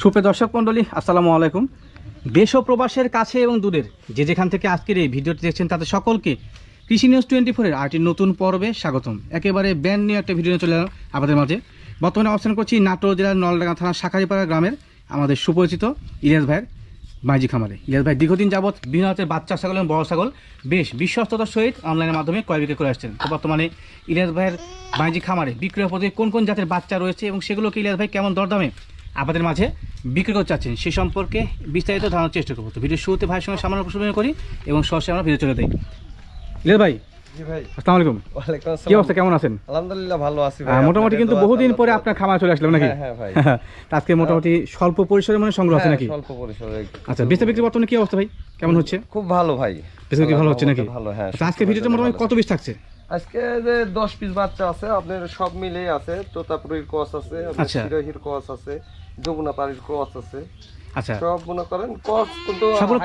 সুপ্রিয় দর্শক মণ্ডলী, আসসালামু আলাইকুম। দেশ ও প্রবাসের কাছে এবং দূরের যে যেখান থেকে আজকের এই ভিডিওটি দেখছেন তাদের সকলকে কৃষি নিউজ টোয়েন্টি ফোরের আরটি নতুন পর্বে স্বাগতম। একেবারে ব্যান্ড নিয়ে একটা ভিডিও চলে এলাম আমাদের মাঝে। বর্তমানে অবস্থান করছি নাটোর জেলার নলডাঙ্গা থানার শাখারিপাড়া গ্রামের আমাদের সুপরিচিত ইলিয়াস ভাইয়ের মাইজি খামারে। ইলিয়াস ভাই, দীর্ঘদিন যাবৎ বিভিন্ন জাতের বাচ্চা ছাগল এবং বড় ছাগল বেশ বিশ্বস্ততার সহিত অনলাইনের মাধ্যমে ক্রয় বিক্রয় করে আসছেন। বর্তমানে ইলিয়াস ভাইয়ের মাইজি খামারে বিক্রয় পদ্ধতি কোন কোন জাতের বাচ্চা রয়েছে এবং সেগুলোকে ইলিয়াস ভাই কেমন দরদামে আপনাদের মাঝে বিক্রি করতে চাচ্ছেন সে সম্পর্কে বিস্তারিত জানার চেষ্টা করব। তো ভিডিও শুরুতে ভাইয়ের সঙ্গে সামান্য প্রশ্ন করি এবং সরাসরি আমরা ভিডিও চলে দিই। ইলিয়াস ভাই আসসালামু আলাইকুম। কি অবস্থা কেমন আছেন? আলহামদুলিল্লাহ ভালো আছি মোটামুটি কিন্তু বহুদিন পরে আপনার খামার চলে আসলাম নাকি? হ্যাঁ, হ্যাঁ ভাই। আজকে মোটামুটি স্বল্প পরিসরে মানে সংগ্রহ আছে হ্যাঁ, নাকি? স্বল্প পরিসরে। আচ্ছা বেচা বিক্রি বর্তমানে কি অবস্থা ভাই? কেমন হচ্ছে? খুব ভালো ভাই। বেচা বিক্রি ভালো হচ্ছে নাকি? ভালো হ্যাঁ আচ্ছা আজকে ভিডিওতে মোটামুটি কত পিস থাকছে? আজকে যে 10 পিস বাচ্চা আছে আপনার সব মিলে আছে। তোতাপুরীর আচ্ছা। আছে। যমুনা পাড়ির ক্রস আছে। আচ্ছা। সব মনে করেন ক্রস কিন্তু সবগুলো?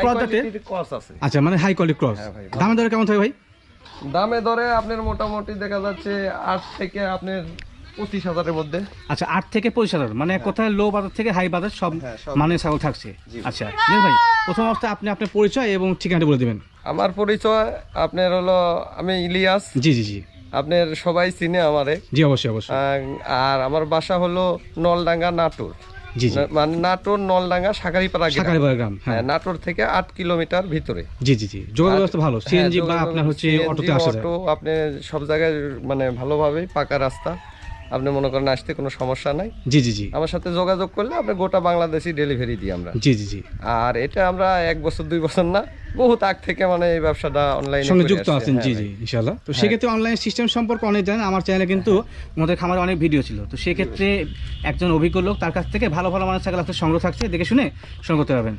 আছে। আচ্ছা মানে হাই কোয়ালিটি ক্রস। হ্যাঁ দামে দরে কেমন থাকে ভাই? দামে দরে আপনার মোটামুটি দেখা যাচ্ছে 8 থেকে আপনার 25 হাজারের মধ্যে। আচ্ছা আট থেকে পঁচিশ হাজার মানে এক কথায় লো বাজার থেকে হাই বাজার সব হ্যাঁ, মানে ছাগল থাকছে। আচ্ছা ভাই প্রথম অবস্থায় আপনি আপনার পরিচয় এবং ঠিকানাটা বলে দেবেন। আমার পরিচয় আপনার হলো আমি ইলিয়াস। জি জি জি। আপনার সবাই চিনে আমারে। জি অবশ্যই অবশ্যই। আর আমার বাসা হলো নলডাঙ্গা নাটোর। জি মানে নাটোর নলডাঙ্গা সাকারিপাড়া গ্রাম। সাকারিবাড়া গ্রাম হ্যাঁ। হ্যাঁ, নাটোর থেকে আট কিলোমিটার ভিতরে। জি জি জি। যোগাযোগ ব্যবস্থা ভালো। সিএনজি হ্যাঁ, বা আপনার হচ্ছে অটোতে আসা যায়। অটো আপনি সব জায়গায় মানে ভালোভাবে পাকা রাস্তা। আপনি মনে করেন আসতে কোনো সমস্যা নাই? জি জি জি। আমার সাথে যোগাযোগ করলে আপনি গোটা বাংলাদেশি ডেলিভারি দিই আমরা। জি জি জি। আর এটা আমরা এক বছর দুই বছর না বহুত আগ থেকে মানে এই ব্যবসাটা অনলাইনে সঙ্গে যুক্ত আছেন জি জি ইনশাল্লাহ তো সেক্ষেত্রে অনলাইন সিস্টেম সম্পর্কে অনেক জানেন আমার চ্যানেলে কিন্তু আমাদের খামারে অনেক ভিডিও ছিল। তো সেক্ষেত্রে একজন অভিজ্ঞ লোক তার কাছ থেকে ভালো ভালো মানুষ ছাগল আপনার সংগ্রহ থাকছে দেখে শুনে সংগ্রহ করতে পারবেন।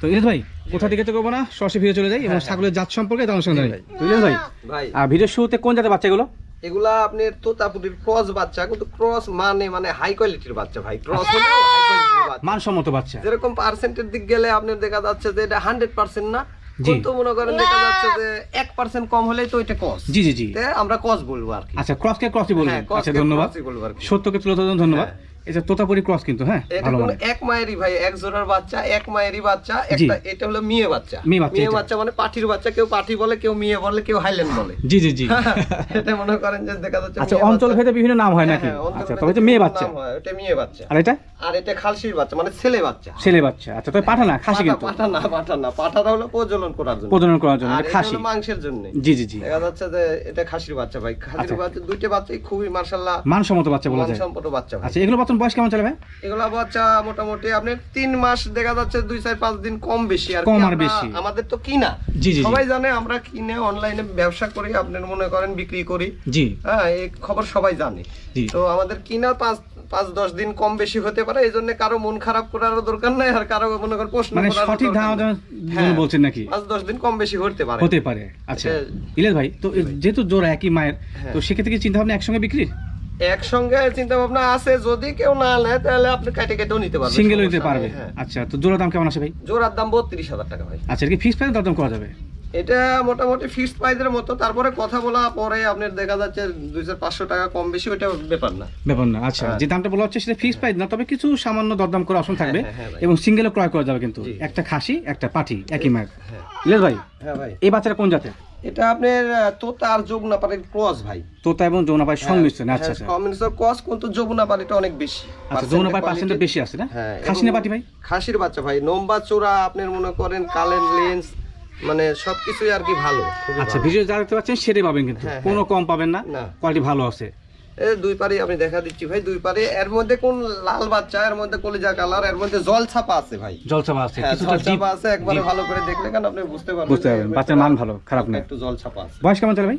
তো ইলিয়াস ভাই কোথা থেকে তো করব না সরাসরি ভিডিও চলে যাই এবং ছাগলের জাত সম্পর্কে তার সঙ্গে ইলিয়াস ভাই ভাই। আর ভিডিওর শুরুতে কোন জাতের বাচ্চাগুলো এগুলা আপনার তোতাপুরির ক্রস বাচ্চা কিন্তু ক্রস মানে মানে হাই কোয়ালিটির বাচ্চা ভাই। ক্রস হলো হাই কোয়ালিটির বাচ্চা। মানসম্মত বাচ্চা। যেরকম পার্সেন্টের দিক গেলে আপনার দেখা যাচ্ছে যে এটা হান্ড্রেড পার্সেন্ট না। কিন্তু মনে করেন দেখা যাচ্ছে যে এক পার্সেন্ট কম হলেই তো এটা কস জি জি জি। আমরা কস বলব আর কি। আচ্ছা ক্রসকে ক্রসই হ্যাঁ, আচ্ছা ধন্যবাদ। বলব আর কি। সত্যকে তুলে ধন্যবাদ। এটা তোতাপুরি ক্রস কিন্তু হ্যাঁ? এটা ভালো মানে এক মায়েরই ভাই এক জোড়ার বাচ্চা এক মায়েরই বাচ্চা একটা এটা হলো মেয়ে বাচ্চা। মেয়ে বাচ্চা এটা। মানে পাঠির বাচ্চা কেউ পাঠি বলে কেউ মেয়ে বলে কেউ হাইল্যান্ড বলে। জি জি জি। এটা মনে করেন যে দেখা যাচ্ছে আচ্ছা অঞ্চল ভেদে বিভিন্ন নাম হয় নাকি? হ্যাঁ, আচ্ছা তবে তো মেয়ে বাচ্চা। হয়, এটা মেয়ে বাচ্চা। আর এটা? আর এটা বাচ্চা মানে ছেলে বাচ্চা। ছেলে বাচ্চা। আচ্ছা পাঠা না খাসি কিন্তু। পাঠা না পাঠা না পাঠাটা হলো প্রজনন করার জন্য। প্রজনন করার জন্য খাসি। মাংসের জন্য। জি জি জি। দেখা যাচ্ছে যে এটা খাসির বাচ্চা ভাই। খাসির আচ্ছা। বাচ্চা দুইটা বাচ্চাই খুবই মানসম্মত বাচ্চা বলা যায়। মানসম্পন্ন বাচ্চা আচ্ছা এগুলো বর্তমান বয়স কেমন চলে ভাই? এগুলা বাচ্চা মোটামুটি আপনার তিন মাস দেখা যাচ্ছে দুই চার পাঁচ দিন কম বেশি আর কম আর বেশি। আমাদের তো কিনা। জি, জি। সবাই জানে আমরা কিনে অনলাইনে ব্যবসা করি আপনার মনে করেন বিক্রি করি। জি। হ্যাঁ এই খবর সবাই জানে। তো আমাদের কিনা পাঁচ পাঁচ দশ দিন কম বেশি হতে পারে এই জন্য কারও মন খারাপ করারও দরকার নাই আর কারও মনে করেন প্রশ্ন মানে সঠিক ধারণা হ্যাঁ। বলছেন নাকি? পাঁচ দশ দিন কম বেশি হতে পারে। হতে পারে আচ্ছা। ইলিয়াস ভাই তো যেহেতু জোড়া একই মায়ের হ্যাঁ। তো সেক্ষেত্রে কি চিন্তা ভাবনা একসঙ্গে বিক্রি? একসঙ্গে চিন্তা ভাবনা আছে যদি কেউ না নেয় তাহলে আপনি কাটে কেটেও নিতে পারবেন সিঙ্গেল নিতে পারবে। হ্যাঁ। আচ্ছা তো জোড়া দাম কেমন আছে ভাই? জোড়ার দাম বত্রিশ হাজার টাকা ভাই। আচ্ছা কি ফিক্স প্রাইস দরদাম করা যাবে? এটা মোটামুটি ফিক্সড প্রাইসের মতো। তারপরে কথা বলা পরে আপনার দেখা যাচ্ছে দুই চার পাঁচশো টাকা কম বেশি ওইটা ব্যাপার না। ব্যাপার না আচ্ছা। হ্যাঁ। যে দামটা বলা হচ্ছে সেটা ফিক্স প্রাইস না তবে কিছু সামান্য দরদাম করার অপশন থাকবে হ্যাঁ, হ্যাঁ। এবং সিঙ্গেলও ক্রয় করা যাবে কিন্তু। একটা খাসি একটা পাঠি একই মায়ের হ্যাঁ। ইলিয়াস ভাই হ্যাঁ ভাই। এই বাচ্চাটা কোন জাতের? এটা আপনার তোতা আর যমুনাপাড়ির ক্রস ভাই। তোতা এবং যৌনা পায়ের সংমিশ্রণ আচ্ছা আচ্ছা। কমিউনিস্টের ক্রস কিন্তু যমুনাপাড়িটা অনেক বেশি। আচ্ছা পায়ের পার্সেন্ট বেশি আছে না? খাসি না পাটি ভাই? খাসির বাচ্চা ভাই নম্বা চোরা আপনার মনে করেন কালের লেন্স মানে সবকিছুই আর কি ভালো খুবই আচ্ছা ভালো। ভিডিও যা দেখতে পাচ্ছেন সেটাই পাবেন কিন্তু। হ্যাঁ, কোনো কম পাবেন না না। কোয়ালিটি ভালো আছে। দুই পারে আমি দেখা দিচ্ছি ভাই দুই পারে। এর মধ্যে কোন লাল বাচ্চা এর মধ্যে কলিজা কালারের মধ্যে জল ছাপা আছে ভাই। জলচাপা আছে হ্যাঁ, কিছুটা জল ছাপা আছে একবারে ভালো করে দেখলে কেন আপনি বুঝতে পারবেন বুঝতে পারবেন বাচ্চার মান ভালো খারাপ না। একটু জল ছাপা আছে। বয়স কেমন ভাই?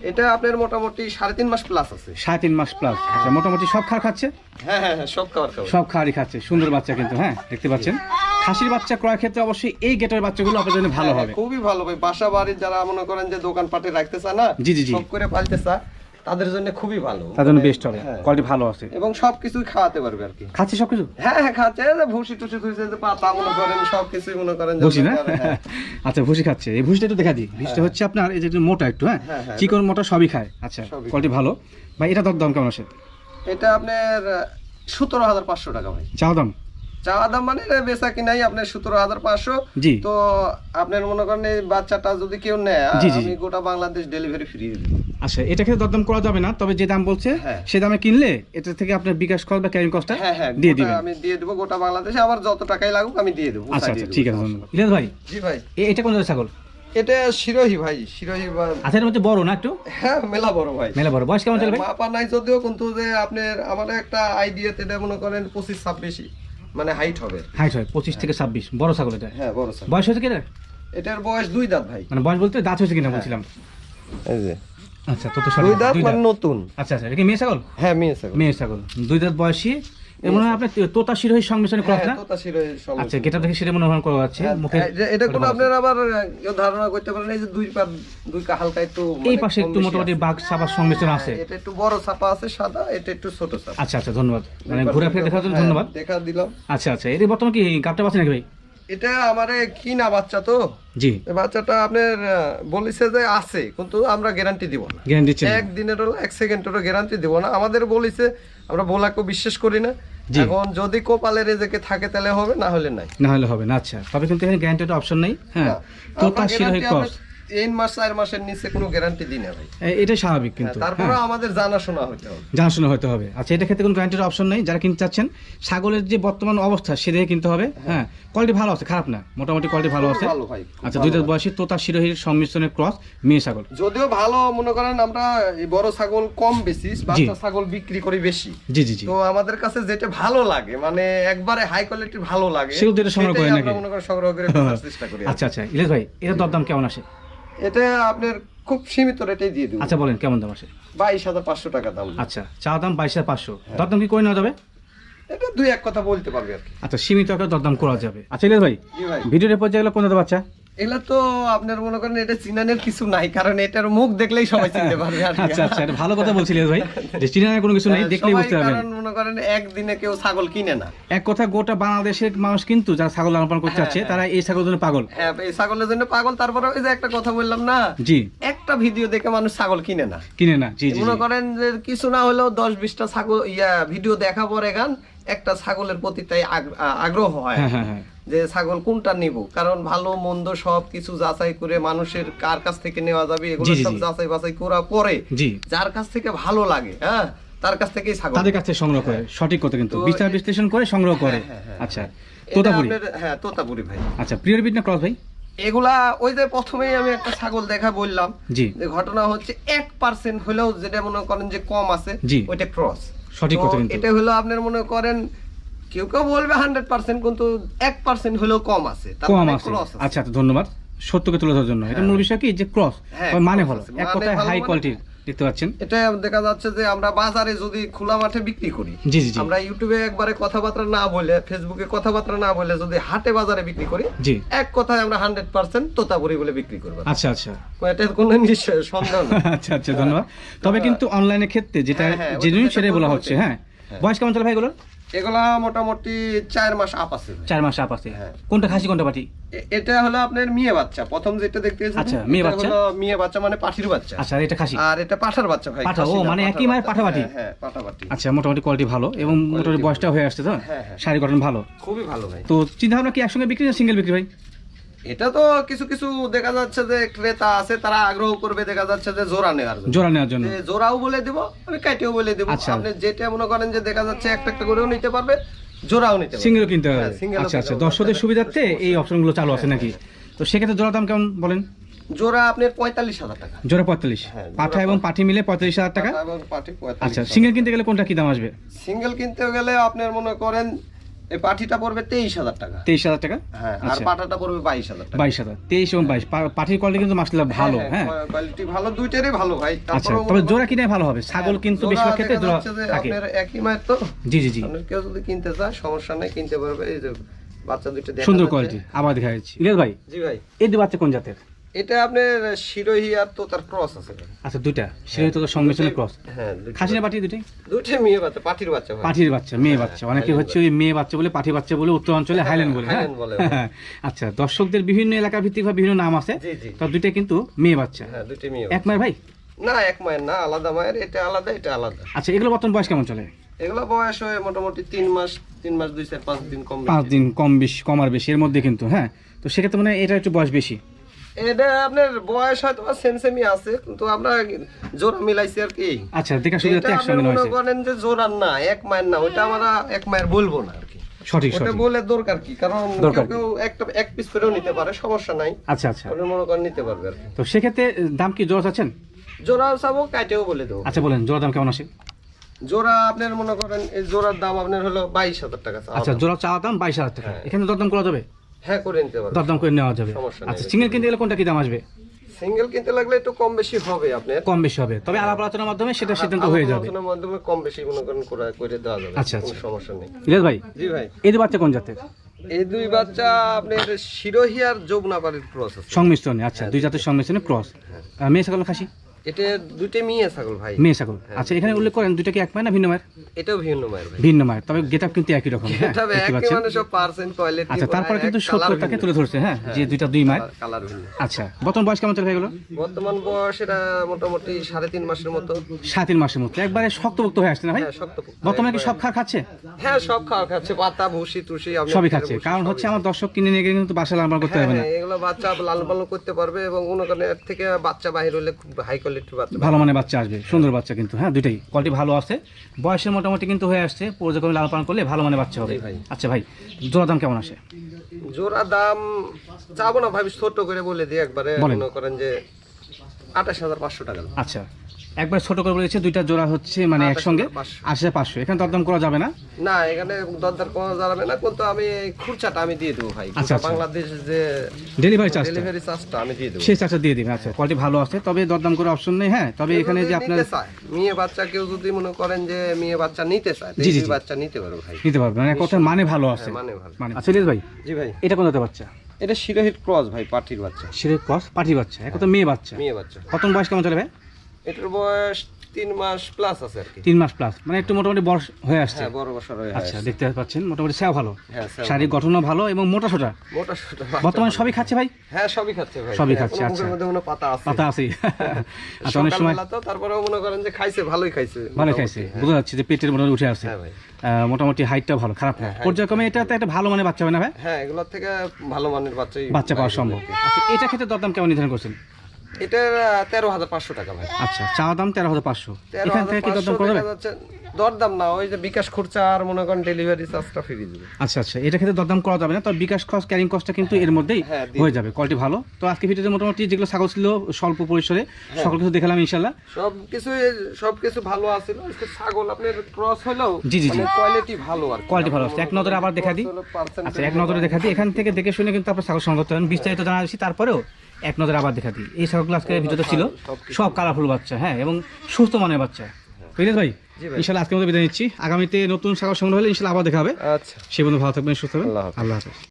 এটা আপনার মোটামুটি সাড়ে তিন মাস প্লাস আছে। সাড়ে তিন মাস প্লাস আচ্ছা মোটামুটি সব খাচ্ছে? হ্যাঁ হ্যাঁ হ্যাঁ সব সব খাওয়ারই খাচ্ছে। সুন্দর বাচ্চা কিন্তু হ্যাঁ দেখতে পাচ্ছেন। খাসির বাচ্চা ক্রয় ক্ষেত্রে অবশ্যই এই গেটের বাচ্চাগুলো আপনার জন্য ভালো হ্যাঁ, হবে। খুবই ভালো ভাই। বাসা বাড়ির যারা মনে করেন যে দোকান পাটে রাখতে চায় না জি, জি, জি। সব করে পালতে চায়। তাদের জন্য খুবই ভালো। তার জন্য মানে, বেস্ট হবে। হ্যাঁ। কোয়ালিটি ভালো আছে। এবং সবকিছুই খাওয়াতে পারবে আর কি। খাচ্ছে সব কিছু হ্যাঁ হ্যাঁ খাচ্ছে। ভুসি টুসি থুইছে যে পাতা মনে করেন সবকিছুই মনে করেন ভুসি না? হ্যাঁ। আচ্ছা ভুসি খাচ্ছে। এই ভুসিটা একটু দেখা দিই। ভুসিটা হচ্ছে আপনার এই যে মোটা একটু হ্যাঁ? হ্যাঁ, হ্যাঁ। চিকন মোটা সবই খায়। আচ্ছা কোয়ালিটি ভালো। ভাই এটা দর দাম কেমন আছে এটা আপনার সতেরো হাজার পাঁচশো টাকা ভাই। চাও দাম? চাওয়া দাম মানে এটা বেচা কিনাই আপনার সতেরো হাজার পাঁচশো। তো আপনার মনে করেন এই বাচ্চাটা যদি কেউ নেয় জি, জি, আমি গোটা বাংলাদেশ ডেলিভারি ফ্রি আচ্ছা এটা ক্ষেত্রে দরদাম করা যাবে না তবে যে দাম বলছে হ্যাঁ। সে দামে কিনলে এটা থেকে আপনার বিকাশ খরচ বা ক্যারিং কস্টটা হ্যাঁ হ্যাঁ দিয়ে দিবেন। আমি দিয়ে দেবো গোটা বাংলাদেশে আমার যত টাকাই লাগুক আমি দিয়ে দেবো আচ্ছা আচ্ছা ঠিক আছে ধন্যবাদ। ইলিয়াস ভাই জি ভাই। এটা কোন ছাগল? এটা শিরোহি ভাই শিরোহি আচ্ছা এর মধ্যে বড় না একটু? হ্যাঁ মেলা বড় ভাই। মেলা বড়। বয়স কেমন চলবে? মাপা নাই যদিও কিন্তু যে আপনার আমার একটা আইডিয়াতে এটা মনে করেন পঁচিশ ছাব্বিশই মানে হাইট হবে। হাইট হয় পঁচিশ থেকে ছাব্বিশ। বড় ছাগল এটা? হ্যাঁ বড় ছাগল। বয়স হয়েছে কিনা? এটার বয়স দুই দাঁত ভাই। মানে বয়স বলতে দাঁত হয়েছে কিনা বলছিলাম? এই যে। আচ্ছা তো তো দুই দাঁত মানে নতুন। আচ্ছা আচ্ছা এটা কি মেয়ে ছাগল? হ্যাঁ মেয়ে ছাগল। মেয়ে ছাগল। দুই দাঁত বয়সী এর মনে হয় ক্রস না? তোতা। আচ্ছা দেখে মনে হয় করা হ্যাঁ, মুখে এটা- এটা কোনো আবার কেউ ধারণা করতে পারেন এই যে দুই পা দুই কা হালকা একটু এই মানে পাশে একটু মোটামুটি বাঘ সাবার সংমিশ্রণ আছে। হ্যাঁ, এটা একটু বড় ছাপা আছে সাদা এটা একটু ছোট ছাপা। আচ্ছা আচ্ছা ধন্যবাদ। মানে ঘুরে ফিরে দেখার জন্য হ্যাঁ, ধন্যবাদ। দেখা দিলাম। আচ্ছা আচ্ছা এর বর্তমানে কি গাপটা পাচ্ছে নাকি ভাই? এটা আমারে কিনা বাচ্চা তো। জি। বাচ্চাটা আপনার বলেছে যে আছে কিন্তু আমরা গ্যারান্টি দিব না। গ্যারান্টি এক সেকেন্ডেরও গ্যারান্টি দিব না। আমাদের বলেছে আমরা ভোলাকে বিশ্বাস করি না। এখন যদি কোপালে রেজেকে থাকে তাহলে হবে না হলে নাই। না হলে হবে না আচ্ছা। তবে কিন্তু এখানে গ্যারান্টির অপশন নেই হ্যাঁ। তো তার শিরোহী কস্ট তিন মাস চার মাসের নিচে কোনো গ্যারান্টি দিই না ভাই। এটা স্বাভাবিক কিন্তু। তারপরে হ্যাঁ। আমাদের জানাশোনা হতে হবে। জানাশোনা হতে হবে। আচ্ছা এটা ক্ষেত্রে কোনো গ্যারান্টির অপশন নেই? যারা কিনতে চাচ্ছেন ছাগলের যে বর্তমান অবস্থা সে দেখে কিনতে হবে। হ্যাঁ। কোয়ালিটি ভালো আছে খারাপ না। মোটামুটি কোয়ালিটি ভালো আছে। ভালো ভাই আচ্ছা ভালো দুইটা ভাই। বয়সী তোতা শিরোহীর সংমিশ্রণের ক্রস মেয়ে ছাগল। যদিও ভালো মনে করেন আমরা বড় ছাগল কম বেশি বাচ্চা ছাগল বিক্রি করি বেশি। জি জি জি। তো আমাদের কাছে যেটা ভালো লাগে মানে একবারে হাই কোয়ালিটির ভালো লাগে সেগুলো সংগ্রহ আমরা নাকি? সংগ্রহ করে চেষ্টা করি আচ্ছা আচ্ছা ইলেশ ভাই এটার দরদাম কেমন আসে? এটা আপনার খুব সীমিত রেটেই দিয়ে দিব। আচ্ছা বলেন কেমন দাম আছে? বাইশ হাজার পাঁচশো টাকা দাম। আচ্ছা চা দাম বাইশ হাজার পাঁচশো। হ্যাঁ। দরদাম কি করে নেওয়া যাবে? এটা দুই এক কথা বলতে পারবে আর কি। আচ্ছা সীমিত একটা দরদাম করা যাবে। আচ্ছা ইলিয়াস ভাই জি ভাই। ভিডিওর পর যেগুলো কোন দাম বাচ্চা এগুলা তো আপনার মনে করেন এটা চিনানের কিছু নাই কারণ এটার মুখ দেখলেই সবাই চিনতে পারবে আচ্ছা আচ্ছা এটা ভালো কথা বলছিলেন ভাই। যে চিনার কোনো কিছু নেই দেখলেই বুঝতে পারবেন। কারণ মনে করেন একদিনে কেউ ছাগল কিনে না। এক কথা গোটা বাংলাদেশের মানুষ কিন্তু যারা ছাগল লালন পালন করতে যাচ্ছে তারা এই ছাগলের জন্য পাগল। হ্যাঁ এই ছাগলের জন্য পাগল তারপরে ওই যে একটা কথা বললাম না? জি। একটা ভিডিও দেখে মানুষ ছাগল কিনে না। কিনে না জি জি মনে করেন যে কিছু না হলেও দশ বিশটা ছাগল ইয়া ভিডিও দেখা পরে গান একটা ছাগলের প্রতি তাই আগ্রহ হয়। হ্যাঁ হ্যাঁ হ্যাঁ। যে ছাগল কোনটা নিব? কারণ ভালো মন্দ সব কিছু যাচাই করে মানুষের কার কাছ থেকে নেওয়া যাবে এগুলো সব যাচাই বাছাই করা পরে যার কাছ থেকে ভালো লাগে হ্যাঁ তার কাছ থেকেই ছাগল তাদের কাছে সংগ্রহ করে সঠিক কথা কিন্তু। বিচার বিশ্লেষণ করে সংগ্রহ করে। হ্যাঁ, হ্যাঁ, আচ্ছা তোতাপুরি। হ্যাঁ তোতাপুরি ভাই। আচ্ছা প্রিয় বিট না ক্রস ভাই। এগুলা ওই যে প্রথমেই আমি একটা ছাগল দেখা বললাম যে ঘটনা হচ্ছে এক পার্সেন্ট হলেও যেটা মনে করেন যে কম আছে ওইটা ক্রস। সঠিক কথা কিন্তু। এটা হলো আপনার মনে করেন কেউ কেউ বলবে হান্ড্রেড পার্সেন্ট কিন্তু এক পার্সেন্ট হলেও কম আছে। কম মানে আছে। আচ্ছা ধন্যবাদ। সত্যকে তুলে ধরার জন্য। এটা মূল বিষয় কি? যে ক্রস হ্যাঁ, মানে ভালো এক মানে কথায় হাই মানে- কোয়ালিটির দেখতে পাচ্ছেন। এটা দেখা যাচ্ছে যে আমরা বাজারে যদি খোলা মাঠে বিক্রি করি জি জি আমরা ইউটিউবে একবারে কথাবার্তা না বলে ফেসবুকে কথাবার্তা না বলে যদি হাটে বাজারে বিক্রি করি জি। এক কথায় আমরা হান্ড্রেড পার্সেন্ট তোতাপুরি বলে বিক্রি করব। আচ্ছা আচ্ছা। এটা কোনো নিশ্চয় সন্দেহ না। আচ্ছা আচ্ছা ধন্যবাদ। তবে কিন্তু অনলাইনের ক্ষেত্রে যেটা হ্যাঁ, হ্যাঁ, জেনুইন সেটাই বলা হচ্ছে হ্যাঁ। বয়স কেমন চলে ভাই এগুলা মোটামুটি চার মাস আপ আছে চার মাস আপ আছে। হ্যাঁ। কোনটা খাসি কোনটা পাটি? এটা হলো আপনার মেয়ে বাচ্চা। প্রথম যেটা দেখতে আচ্ছা, মেয়ে বাচ্চা? মেয়ে বাচ্চা মানে পাঠির বাচ্চা। আচ্ছা এটা খাসি? আর এটা পাঠার বাচ্চা ভাই পাঠা, ও, মানে একই মায়ের পাঠা বাটি হ্যাঁ, পাঠা বাটি আচ্ছা মোটামুটি কোয়ালিটি ভালো এবং মোটামুটি বয়সটা হয়ে আসছে তো? হ্যাঁ, হ্যাঁ। শাড়ি গঠন ভালো? খুবই ভালো ভাই। তো চিন্তা ভাবনা কি একসঙ্গে বিক্রি না সিঙ্গেল বিক্রি ভাই? এটা তো কিছু কিছু দেখা যাচ্ছে যে ক্রেতা আছে তারা আগ্রহ করবে দেখা যাচ্ছে যে জোড়া নেওয়ার জন্য। জোড়া নেওয়ার জন্য। জোড়াও বলে দিব আমি কাটিও বলে দিব। আচ্ছা। আপনি যেটা মনে করেন যে দেখা যাচ্ছে একটা একটা করেও নিতে পারবে জোড়াও নিতে পারবে। সিঙ্গেল কিনতে হবে। হ্যাঁ, আচ্ছা আচ্ছা। দর্শকদের সুবিধার্থে এই অপশনগুলো চালু আছে নাকি? তো সেক্ষেত্রে জোড়া দাম কেমন বলেন? জোড়া আপনার পঁয়তাল্লিশ হাজার টাকা। জোড়া পঁয়তাল্লিশ। হ্যাঁ, পাঠা এবং পাঠি মিলে পঁয়তাল্লিশ হাজার টাকা? আচ্ছা সিঙ্গেল কিনতে গেলে কোনটা কি দাম আসবে? সিঙ্গেল কিনতে গেলে আপনার মনে করেন এই পাঠিটা পড়বে তেইশ হাজার টাকা। তেইশ হাজার টাকা? হ্যাঁ আর আচ্ছা। পাঠাটা পড়বে বাইশ হাজার বাইশ হাজার তেইশ এবং বাইশ। পাঠির কোয়ালিটি কিন্তু মাসলা ভালো হ্যাঁ কোয়ালিটি ভালো দুইটারই ভালো ভাই। আচ্ছা তারপরেও তবে জোড়া কিনে ভালো হবে। ছাগল কিন্তু বেশিরভাগ ক্ষেত্রে জোড়া থাকে। আপনার একই মায়ের তো। জি জি জি। কেউ যদি কিনতে চায় সমস্যা নেই কিনতে পারবে। এই যে বাচ্চা দুইটা সুন্দর কোয়ালিটি আবার দেখা যাচ্ছে ইলিয়াস ভাই জি ভাই। এই দুই বাচ্চা কোন জাতের? এটা আপনার শিরোহি আর তো তার ক্রস আছে। আচ্ছা দুইটা। সেটা তো সংমিশ্রণের ক্রস হ্যাঁ দুইটা- খাসি না পাঠি দুটাই মেয়ে বাচ্চা পাঠির বাচ্চা পাঠির বাচ্চা মেয়ে হ্যাঁ, বাচ্চা। অনেকে হচ্ছে ওই মেয়ে বাচ্চা বলে পাঠি বাচ্চা বলে উত্তর অঞ্চলে হাইল্যান্ড বলে হ্যাঁ? হাইল্যান্ড বলে। আচ্ছা দর্শকদের বিভিন্ন এলাকা ভিত্তিক বা বিভিন্ন নাম আছে তো দুইটা কিন্তু মেয়ে বাচ্চা। হ্যাঁ দুইটাই মেয়ে এক মায়ের ভাই? না এক মায়ের না আলাদা মায়ের এটা আলাদা এটা আলাদা। আচ্ছা এগুলো বর্তমান বয়স কেমন চলে? এগুলো বয়স হয় মোটামুটি তিন মাস তিন মাস দুই চার পাঁচ দিন কম পাঁচ দিন কম বেশি কম আর বেশি এর মধ্যে কিন্তু হ্যাঁ? তো সেক্ষেত্রে মানে এটা একটু বয়স বেশি। এটা আপনার বয়স হয়তো সেমসেমই আছে কিন্তু আমরা জোড়া মিলাইছি আর কি। আচ্ছা দেখা শুনে এটা আপনি একসঙ্গে মনে করেন যে না এক মায়ের না ওটা আমরা এক মায়ের বলব না আর কি। সঠিক বলে দরকার কি? কারণ কেউ একটা এক পিস করেও নিতে পারে সমস্যা নাই। আচ্ছা আচ্ছা। ওটা মনে করেন নিতে পারবে আর তো সেক্ষেত্রে দাম কি জোড়া চাচ্ছেন? জোড়াও চাবো কাটেও বলে দেবো। আচ্ছা বলেন জোড়া দাম কেমন আসে? জোড়া আপনার মনে করেন এই জোড়ার দাম আপনার হলো বাইশ হাজার টাকা আচ্ছা। জোড়া চাওয়া দাম বাইশ হাজার টাকা। এখানে দরদাম করা যাবে? হ্যাঁ করে নিতে পারবে দরদাম করে নেওয়া যাবে। সমস্যা নেই। আচ্ছা সিঙ্গেল কিনতে গেলে কোনটা কি দাম আসবে? সিঙ্গেল কিনতে লাগলে একটু কম বেশি হবে আপনার কম বেশি হবে। তবে আলাপ আলোচনার মাধ্যমে সেটা সিদ্ধান্ত হয়ে যাবে। আলোচনার মাধ্যমে কম বেশি মনে করেন করে করে দেওয়া যাবে। আচ্ছা, আচ্ছা। সমস্যা নেই। ইলিয়াস ভাই জি ভাই। এই যে বাচ্চা কোন জাতের? এই দুই বাচ্চা আপনার শিরোহি আর যৌবনাপাড়ির প্রসেস সংমিশ্রণে আচ্ছা দুই জাতের সংমিশ্রণে ক্রস মেয়ে ছাগল খাসি? এটা দুইটা মেয়ে ছাগল ভাই। মেয়ে ছাগল। আচ্ছা এখানে উল্লেখ করেন দুইটা কি এক মায়ের না ভিন্ন মায়ের? এটাও ভিন্ন মায়ের ভাই। ভিন্ন মায়ের তবে কিন্তু একই রকম হ্যাঁ একই মানে সব পার্সেন্ট কোয়ালিটি আচ্ছা তারপরে কিন্তু সত্যটাকে তুলে ধরছে হ্যাঁ যে দুইটা দুই মায়ের। কালার ভিন্ন। আচ্ছা বর্তমান বয়স কেমন চলে ভাই এগুলো? বর্তমান বয়স এটা মোটামুটি সাড়ে তিন মাসের মতো। মাসের মতো একবারে হয়ে আসছে না ভাই? হ্যাঁ বর্তমানে কি সব খাচ্ছে? হ্যাঁ সব খাওয়া খাচ্ছে পাতা ভুসি আপনার সবই খাচ্ছে কারণ হচ্ছে আমার দর্শক কিনে নিয়ে গেলে কিন্তু বাসা লালন করতে হ্যাঁ, হবে না। হ্যাঁ, এগুলো বাচ্চা লালন পালন করতে পারবে এবং থেকে বাচ্চা বাহির হলে খুব হাই বাচ্চা ভালো মানে বাচ্চা আসবে সুন্দর বাচ্চা কিন্তু হ্যাঁ দুইটাই কোয়ালিটি ভালো আছে। বয়সের মোটামুটি কিন্তু হয়ে আসছে পর্যায়ক্রমে লাল পালন করলে ভালো মানে বাচ্চা হবে। আচ্ছা ভাই জোড়া দাম কেমন আসে? জোড়া দাম চাবো না ভাবি ছোট করে বলে দিই একবারে মনে করেন যে আঠাশ হাজার পাঁচশো টাকা। আচ্ছা। একবার ছোট করে বলেছে দুইটা জোড়া হচ্ছে মানে একসঙ্গে 28,500 আশি পাঁচশো। এখানে দরদাম করা যাবে না? না এখানে দরদার করা যাবে না কিন্তু আমি খুরচাটা আমি দিয়ে দেবো ভাই। আচ্ছা, আচ্ছা। বাংলাদেশ যে ডেলিভারি চার্জ ডেলিভারি চার্জটা আমি দিয়ে দেবো। সেই চার্জটা দিয়ে দিবেন। আচ্ছা কোয়ালিটি ভালো আছে। তবে দরদাম করে অপশন নেই হ্যাঁ? তবে এখানে যে আপনার মেয়ে বাচ্চা কেউ যদি মনে করেন যে মেয়ে বাচ্চা নিতে চায় জি, জি, বাচ্চা নিতে পারো ভাই। নিতে পারবেন মানে কথা মানে ভালো আছে। হ্যাঁ, মানে ভালো। মানে আচ্ছা ভাই জি ভাই। এটা কোন বাচ্চা? এটা শিরোহিত ক্রস ভাই পাঠির বাচ্চা। সেরে ক্রস পাঠি বাচ্চা। এখন তো মেয়ে বাচ্চা। মেয়ে বাচ্চা। কত বয়স কেমন চলে ভাই এটার বয়স তিন মাস প্লাস আছে আর কি। তিন মাস প্লাস মানে একটু মোটামুটি হয়ে আসছে। হ্যাঁ বড় বছর হয়ে আচ্ছা দেখতে পাচ্ছেন মোটামুটি সেও ভালো। হ্যাঁ শারীরিক গঠনও ভালো এবং মোটা সোটা। মোটা সোটা বর্তমানে সবই খাচ্ছে ভাই? হ্যাঁ সবই খাচ্ছে ভাই। সবই হ্যাঁ, খাচ্ছে, আচ্ছা। মধ্যে কোনো পাতা আছে। পাতা আছেই। আচ্ছা অনেক সময় তো তারপরেও মনে করেন যে খাইছে ভালোই খাইছে ভালো খাইছে। বোঝা যাচ্ছে যে পেটের মোটামুটি উঠে আসছে হ্যাঁ মোটামুটি হাইটটা ভালো খারাপ না। পর্যায়ক্রমে এটা তো একটা ভালো মানের বাচ্চা হবে না ভাই? হ্যাঁ এগুলোর থেকে ভালো মানের বাচ্চাই বাচ্চা পাওয়া সম্ভব। আচ্ছা এটা ক্ষেত্রে দরদাম কেমন নির্ধারণ করছেন? এটার তেরো হাজার পাঁচশো টাকা ভাই। আচ্ছা চাওয়া দাম তেরো হাজার পাঁচশো। এখান থেকে কি দাম দরদাম করা যাচ্ছে। দরদাম না ওই যে বিকাশ খরচা আর মনে করেন ডেলিভারি চার্জটা ফ্রি দিবে। আচ্ছা আচ্ছা এটা ক্ষেত্রে দরদাম করা যাবে না তবে বিকাশ খরচ ক্যারিং কস্টটা কিন্তু এর মধ্যেই হ্যাঁ, হয়ে যাবে কোয়ালিটি ভালো। তো আজকে ভিডিওতে মোটামুটি যেগুলো ছাগল ছিল স্বল্প পরিসরে হ্যাঁ। সকল কিছু দেখালাম ইনশাল্লাহ সব কিছু সব কিছু ভালো আছিল আজকে ছাগল আপনার ক্রস হলেও জি, জি, জি। কোয়ালিটি ভালো আর কোয়ালিটি ভালো আছে। এক নজরে আবার দেখা দিই। আচ্ছা এক নজরে দেখা দিই। এখান থেকে দেখে শুনে কিন্তু আপনার ছাগল সংগ্রহ করতে পারেন। বিস্তারিত জানা যাচ্ছি তারপরেও এক নজরে আবার দেখা দিই। এই ছাগলগুলো আজকে ভিডিওতে ছিল। সব কালারফুল বাচ্চা হ্যাঁ এবং সুস্থ মানের বাচ্চা। বুঝলেন ভাই। ইনশাল্লাহ আজকের মতো বিদায় নিচ্ছি। আগামীতে নতুন সাগর সংগ্রহ হলে ইনশাল্লাহ আবার দেখা হবে। আচ্ছা। সে বন্ধু ভালো থাকবেন সুস্থ থাকবেন। আল্লাহ আল্লাহ হাফেজ।